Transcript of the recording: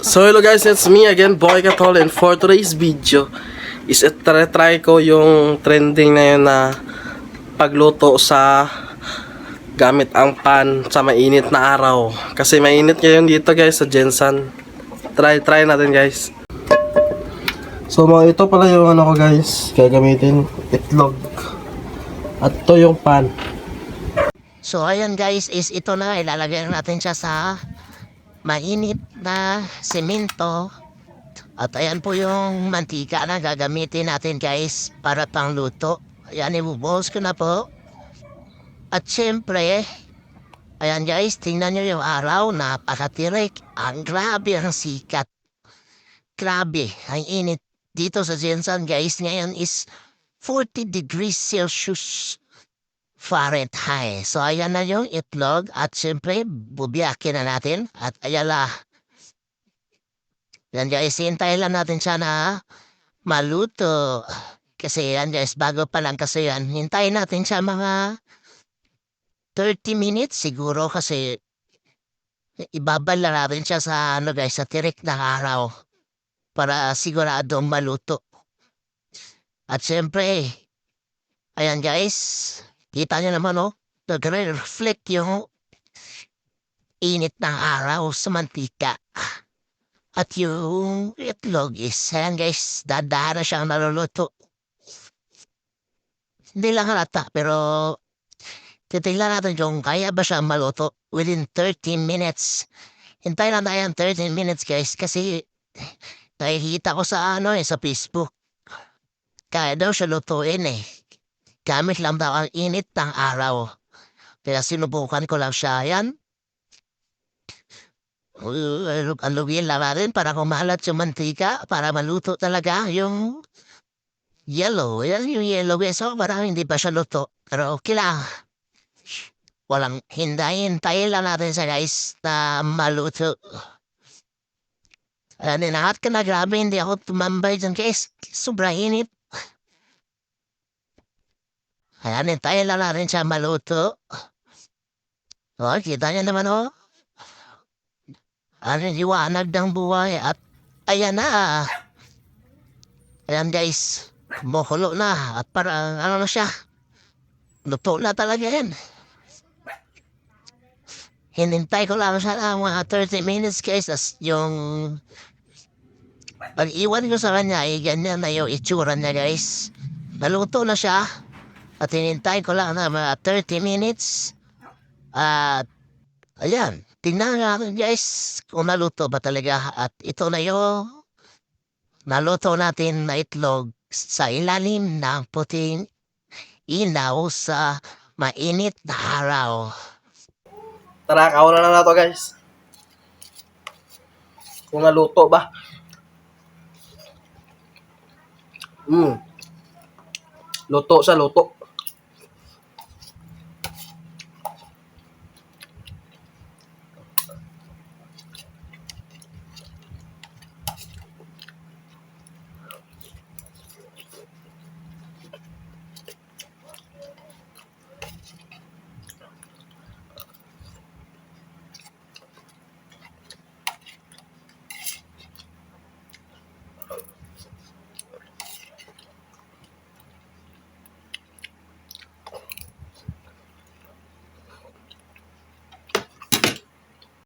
So hello guys, it's me again, Boy Katol and for today's video is try, try ko yung trending na yun na pagluto sa gamit ang pan sa mainit na araw. Kasi mainit ngayon dito guys sa Jensen. Try, try natin guys. So mga ito pala yung ano ko guys, gagamitin itlog. At to yung pan. So ayan guys, is ito na ilalagay natin siya sa mainit na semento. At ayan po yung mantika na gagamitin natin guys para pang luto. Ayan, ibubuhos ko na po. At syempre, ayan guys, tingnan nyo yung araw, napakatirik. Ang grabe ang sikat. Grabe, ang init dito sa Jensen guys. Ngayon is 40 degrees Celsius. Fahrenheit. So, ayan na yung itlog. At syempre, bubiyakin na natin. At ayala. Yan guys, hintayin lang natin siya na maluto. Kasi yan guys, bago pa lang kasi yan. Hintayin natin siya mga 30 minutes siguro kasi ibabal na natin siya sa ano guys, sa tirik na araw para sigurado maluto. At syempre, ayan guys, Kita niyo naman, oh. Nagre-reflect yung init ng araw sa mantika. At yung itlog is, ayan guys, dadaan na siyang naluluto. Hindi lang halata, pero titignan natin kung kaya ba siya maluto within 30 minutes. Hintayin lang tayo ng 30 minutes, guys, kasi nakikita ko sa ano eh, sa Facebook. Kaya daw siya lutuin eh gamit lang daw ang init ng araw. Kaya sinubukan ko lang siya. Yan. Alugin lang natin para kumalat yung mantika para maluto talaga yung yellow. Yan yung yellow eh. So parang hindi pa siya luto. Pero okay lang. Walang hindayin. Tayo lang natin sa guys na maluto. Ayan, inahat ka na grabe. Hindi ako tumambay dyan guys. Sobrang init. Ayan, hintayin lang natin siya maluto. O, kita niyo naman, o. Ano, liwanag ng buhay at ayan na. Ayan, guys. Mukulo na at parang ano na siya. Luto na talaga yan. Hinintay ko lang siya ng mga 30 minutes, guys. As yung pag-iwan ko sa kanya, eh, ganyan na yung itsura niya, guys. Naluto na siya. At hinintay ko lang na mga 30 minutes. At, ayan, tingnan natin guys kung naluto ba talaga. At ito na yung naluto natin na itlog sa ilalim ng puting inaw sa mainit na araw. Tara, kawan na na to guys. Kung naluto ba? Hmm. Luto sa luto.